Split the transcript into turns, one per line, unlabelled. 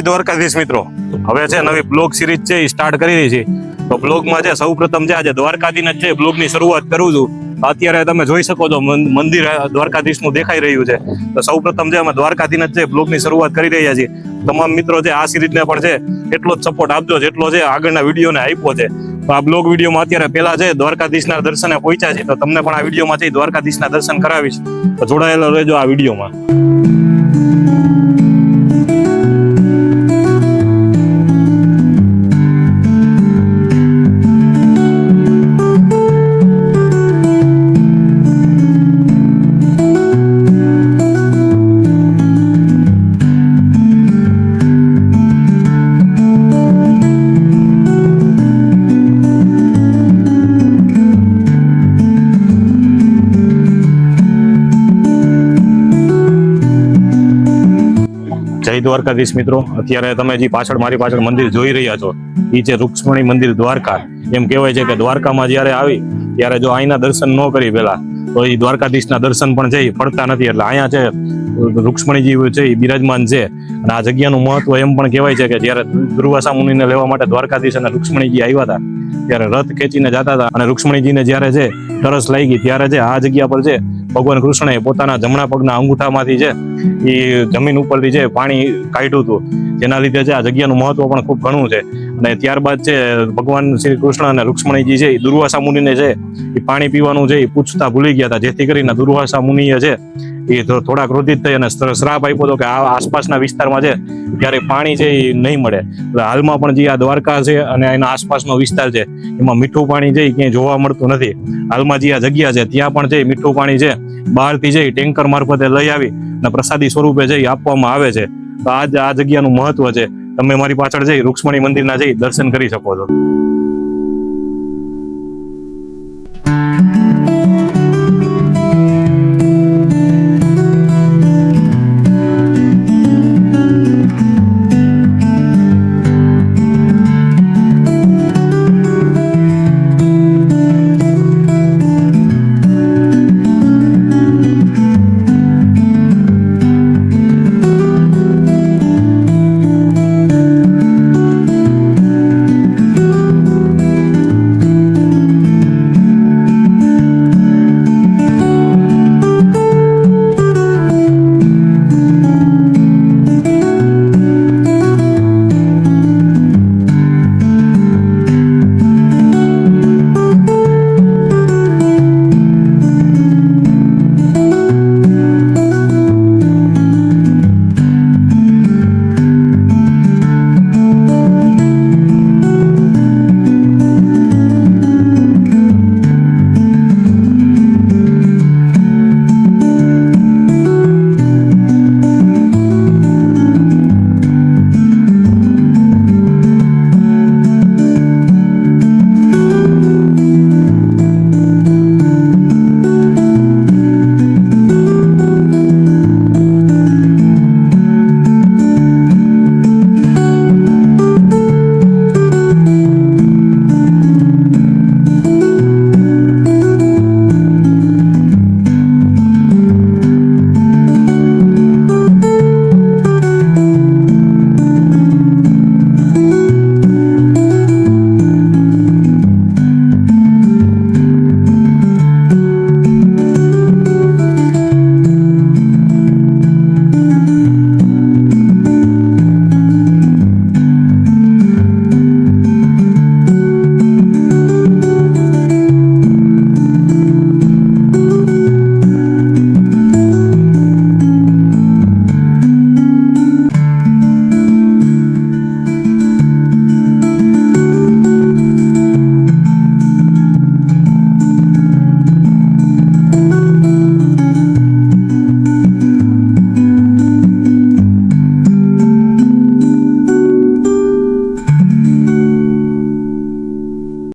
જય દ્વારકાધીશ મિત્રો. હવે છે નવી બ્લોગ સિરીઝ છે, એ સ્ટાર્ટ કરી રહી છે. તો બ્લોગમાં છે, સૌ પ્રથમ છે, આજે દ્વારકાધીન જ છે બ્લોગની શરૂઆત કરું છું. અત્યારે તમે જોઈ શકો છો મંદિર દ્વારકાધીશનું દેખાઈ રહ્યું છે. તો સૌ પ્રથમ છે અમે દ્વારકાધીન જ છે બ્લોગની શરૂઆત કરી રહ્યા છીએ. તમામ મિત્રો છે, આ સિરીઝને પણ છે, એટલો જ સપોર્ટ આપજો, જેટલો છે, આગળના વિડીયોને આપ્યો છે. તો આ બ્લોગ વિડીયોમાં અત્યારે પહેલા છે, દ્વારકાધીશના દર્શને પહોંચ્યા છે. તો તમને પણ આ વિડીયોમાં છે દ્વારકાધીશના દર્શન કરાવીશ. તો જોડાયેલા રહેજો આ વિડીયોમાં જય દ્વારકાધીશ મિત્રો. અત્યારે તમે જે પાછળ મારી પાછળ મંદિર જોઈ રહ્યા છો એ છે રૂક્ષ્મણી મંદિર દ્વારકા. એમ કહેવાય છે કે દ્વારકામાં જ્યારે આવી, ત્યારે જો અહીંના દર્શન ન કરી પેલા તો એ દ્વારકાધીશના દર્શન પણ છે એ પડતા નથી. એટલે અહીંયા છે, રૂક્ષ્મણીજી છે એ બિરાજમાન છે. અને આ જગ્યાનું મહત્વ એમ પણ કહેવાય છે કે જ્યારે દુર્વાસા મુનિને લેવા માટે દ્વારકાધીશ અને રૂક્ષ્મણીજી આવ્યા હતા, ત્યારે રથ ખેંચીને જતા હતા. અને રૂક્ષ્મણીજીને જ્યારે છે, તરસ લાગી, ત્યારે છે, આ જગ્યા પર છે ભગવાન કૃષ્ણએ પોતાના જમણા પગના અંગૂઠામાંથી છે એ જમીન ઉપરથી છે પાણી કાઢ્યું હતું, જેના લીધે છે આ જગ્યાનું મહત્વ પણ ખૂબ ઘણું છે. અને ત્યારબાદ છે ભગવાન શ્રી કૃષ્ણ અને રૂક્ષ્મણીજી છે એ દુર્વાસા મુનિને છે એ પાણી પીવાનું છે એ પૂછતા ભૂલી ગયા હતા, જેથી કરીને દુર્વાસા મુનિએ છે એ થોડા ક્રોધિત થઈ અને શ્ર- શ્રાપ આપ્યો હતો કે આ આસપાસના વિસ્તારમાં છે ત્યારે પાણી છે એ નહીં મળે. એટલે હાલમાં પણ જે આ દ્વારકા છે અને એના આસપાસનો વિસ્તાર છે, એમાં મીઠું પાણી છે એ ક્યાંય જોવા મળતું નથી. હાલમાં જે આ જગ્યા છે, ત્યાં પણ છે મીઠું પાણી છે, બહારથી છે ટેન્કર મારફતે લઈ આવી અને પ્રસાદી સ્વરૂપે એ આપવામાં આવે છે. તો આ જ આ જગ્યાનું મહત્વ છે. તમે મારી પાછળ જઈ રૂક્ષ્મણી મંદિરના જઈ દર્શન કરી શકો છો.